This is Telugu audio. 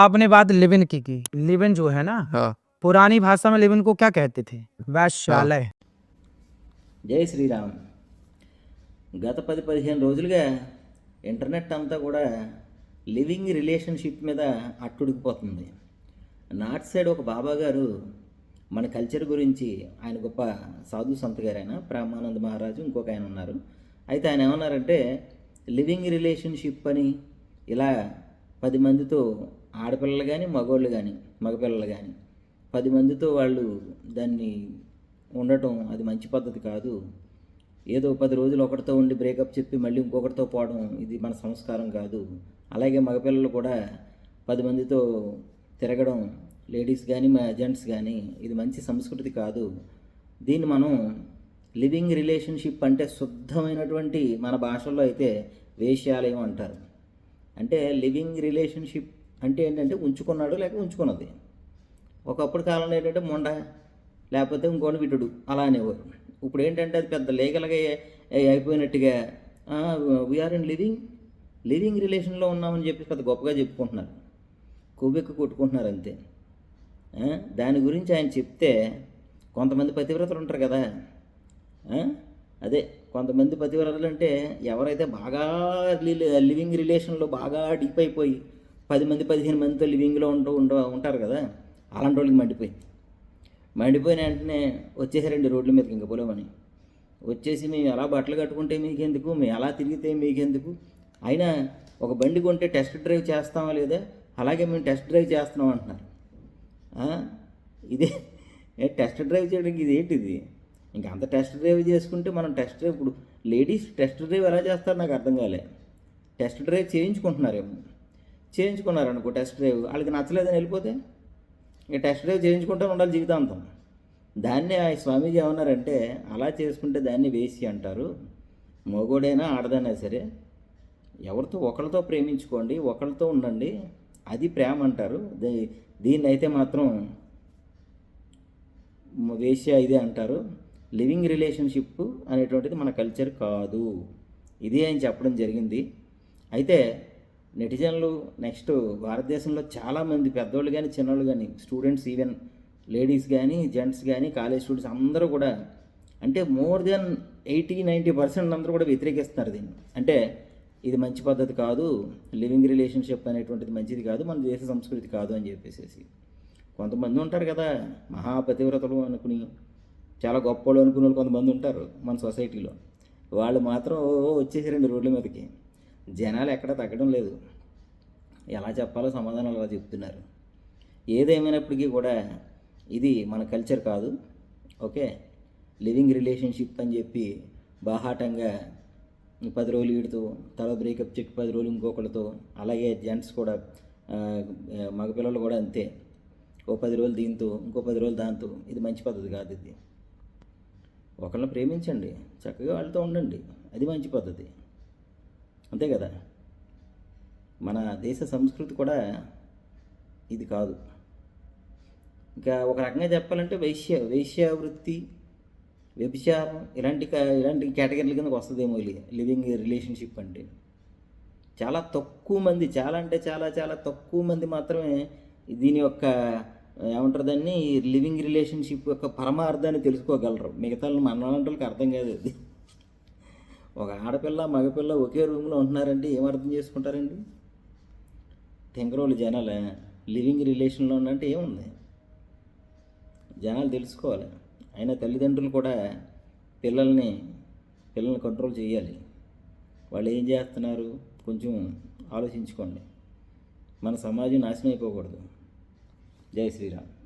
आपने बात लिविन की की लिविन जो है ना हाँ पुरानी भाषा में लिविन को क्या कहते थे वैश्यालय జై శ్రీరామ్ గత పది పదిహేను రోజులుగా ఇంటర్నెట్ అంతా కూడా లివింగ్ రిలేషన్షిప్ మీద అట్టుడికిపోతుంది నార్త్ సైడ్ ఒక బాబా గారు మన కల్చర్ గురించి ఆయన గొప్ప సాధు సంత్ గారు ఆయన ప్రేమానంద్ మహారాజు ఇంకొక ఆయన ఉన్నారు అయితే ఆయన ఏమన్నారంటే లివింగ్ రిలేషన్షిప్ అని ఇలా పది మందితో ఆడపిల్లలు కానీ మగవాళ్ళు కానీ మగపిల్లలు కానీ పది మందితో వాళ్ళు దాన్ని ఉండటం అది మంచి పద్ధతి కాదు. ఏదో పది రోజులు ఒకరితో ఉండి బ్రేకప్ చెప్పి మళ్ళీ ఇంకొకరితో పోవడం ఇది మన సంస్కారం కాదు. అలాగే మగపిల్లలు కూడా పది మందితో తిరగడం లేడీస్ కానీ మా జెంట్స్ కానీ ఇది మంచి సంస్కృతి కాదు. దీన్ని మనం లివింగ్ రిలేషన్షిప్ అంటే శుద్ధమైనటువంటి మన భాషల్లో అయితే వేశ్యాలయం అంటారు. అంటే లివింగ్ రిలేషన్షిప్ అంటే ఏంటంటే ఉంచుకున్నాడు లేక ఉంచుకున్నది. ఒకప్పుడు కాలంలో ఏంటంటే మొండ లేకపోతే ఇంకోటి విటుడు అలా అనేవారు. ఇప్పుడు ఏంటంటే అది పెద్ద లీగల్గా అయిపోయినట్టుగా we are in living living రిలేషన్లో ఉన్నామని చెప్పి పెద్ద గొప్పగా చెప్పుకుంటున్నారు. కొవ్వెక్కు కొట్టుకుంటున్నారు అంతే. దాని గురించి ఆయన చెప్తే కొంతమంది పతివ్రతలు ఉంటారు కదా. అదే కొంతమంది పతివ్రతలు అంటే ఎవరైతే బాగా లివింగ్ రిలేషన్లో బాగా డీప్ అయిపోయి పది మంది పదిహేను మందితో లివింగ్లో ఉంటూ ఉండ ఉంటారు కదా అలాంటి వాళ్ళకి మండిపోయింది మండిపోయిన వెంటనే వచ్చేసారండి రోడ్ల మీదకి ఇంకా పొలమని. వచ్చేసి మేము ఎలా బట్టలు కట్టుకుంటే మీకెందుకు మేము ఎలా తిరిగితే మీకెందుకు? అయినా ఒక బండి కొంటే టెస్ట్ డ్రైవ్ చేస్తామా లేదా? అలాగే మేము టెస్ట్ డ్రైవ్ చేస్తున్నాం అంటున్నారు. ఇదే టెస్ట్ డ్రైవ్ చేయడానికి ఇది ఏంటిది? ఇంకా అంత టెస్ట్ డ్రైవ్ చేసుకుంటే మనం టెస్ట్ డ్రైవ్ ఇప్పుడు లేడీస్ టెస్ట్ డ్రైవ్ ఎలా చేస్తారో నాకు అర్థం కాలే. టెస్ట్ డ్రైవ్ చేయించుకుంటున్నారేమో. చేయించుకున్నారు అనుకో టెస్ట్ డ్రైవ్. వాళ్ళకి నచ్చలేదని వెళ్ళిపోతే ఇక టెస్ట్ డ్రైవ్ చేయించుకుంటూ ఉండాలి జీవితాంతం. దాన్ని ఆ స్వామీజీ ఏమన్నారంటే అలా చేసుకుంటే దాన్ని వేసి అంటారు. మగోడైనా ఆడదైనా సరే ఎవరితో ఒకరితో ప్రేమించుకోండి ఒకరితో ఉండండి అది ప్రేమ అంటారు. దీ- దీన్ని అయితే మాత్రం మ- వేశ్య ఇదే అంటారు. లివింగ్ రిలేషన్షిప్ అనేటువంటిది మన కల్చర్ కాదు. ఇది అని చెప్పడం జరిగింది. అయితే నెటిజన్లు నెక్స్ట్ భారతదేశంలో చాలామంది పెద్దోళ్ళు కానీ చిన్నోళ్ళు కానీ స్టూడెంట్స్ ఈవెన్ లేడీస్ కానీ జెంట్స్ కానీ కాలేజ్ స్టూడెంట్స్ అందరూ కూడా అంటే more than eighty ninety percent అందరూ కూడా వ్యతిరేకిస్తున్నారు దీన్ని. అంటే ఇది మంచి పద్ధతి కాదు లివింగ్ రిలేషన్షిప్ అనేటువంటిది మంచిది కాదు మన దేశ సంస్కృతి కాదు అని చెప్పేసి కొంతమంది ఉంటారు కదా మహాపతివ్రతలు అనుకుని చాలా గొప్పలు అనుకునే వాళ్ళు కొంతమంది ఉంటారు మన సొసైటీలో. వాళ్ళు మాత్రం ఓ వచ్చేసారండి రోడ్ల మీదకి. జనాలు ఎక్కడ తగ్గడం లేదు. ఎలా చెప్పాలో సమాధానాలు అలా చెప్తున్నారు. ఏదేమైనప్పటికీ కూడా ఇది మన కల్చర్ కాదు. ఓకే? లివింగ్ రిలేషన్షిప్ అని చెప్పి బాహాటంగా పది రోజులు వీడితో తర్వాత బ్రేకప్ చెక్ పది రోజులు ఇంకొకరితో అలాగే జెంట్స్ కూడా మగపిల్లలు కూడా అంతే. ఓ పది రోజులు దీంతో ఇంకో పది రోజులు దాంతో. ఇది మంచి పద్ధతి కాదు ఇది. ఒకళ్ళని ప్రేమించండి. చక్కగా వాళ్ళతో ఉండండి. అది మంచి పద్ధతి. అంతే కదా? మన దేశ సంస్కృతి కూడా ఇది కాదు. ఇంకా ఒక రకంగా చెప్పాలంటే వైశ్య వైశ్యావృత్తి వ్యభిచారం ఇలాంటి కా- ఇలాంటి కేటగిరీల కిందకు వస్తుందేమో లివింగ్ రిలేషన్షిప్ అంటే. చాలా తక్కువ మంది చాలా అంటే చాలా చాలా తక్కువ మంది మాత్రమే దీని యొక్క ఏమంటారు దాన్ని? లివింగ్ రిలేషన్షిప్ యొక్క పరమార్థాన్ని తెలుసుకోగలరు. మిగతా మన వాళ్ళకి అర్థం కాదు అది. ఒక ఆడపిల్ల మగపిల్ల ఒకే రూమ్లో ఉంటున్నారంటే ఏం అర్థం చేసుకుంటారండి? తెంగరోళ్ళు జనాలు లివింగ్ రిలేషన్లో ఉన్నట్టు ఏముంది? జనాలు తెలుసుకోవాలి. అయినా తల్లిదండ్రులు కూడా పిల్లల్ని పిల్లల్ని కంట్రోల్ చేయాలి. వాళ్ళు ఏం చేస్తున్నారు? కొంచెం ఆలోచించుకోండి. మన సమాజం నాశనం అయిపోకూడదు. జై శ్రీరామ్.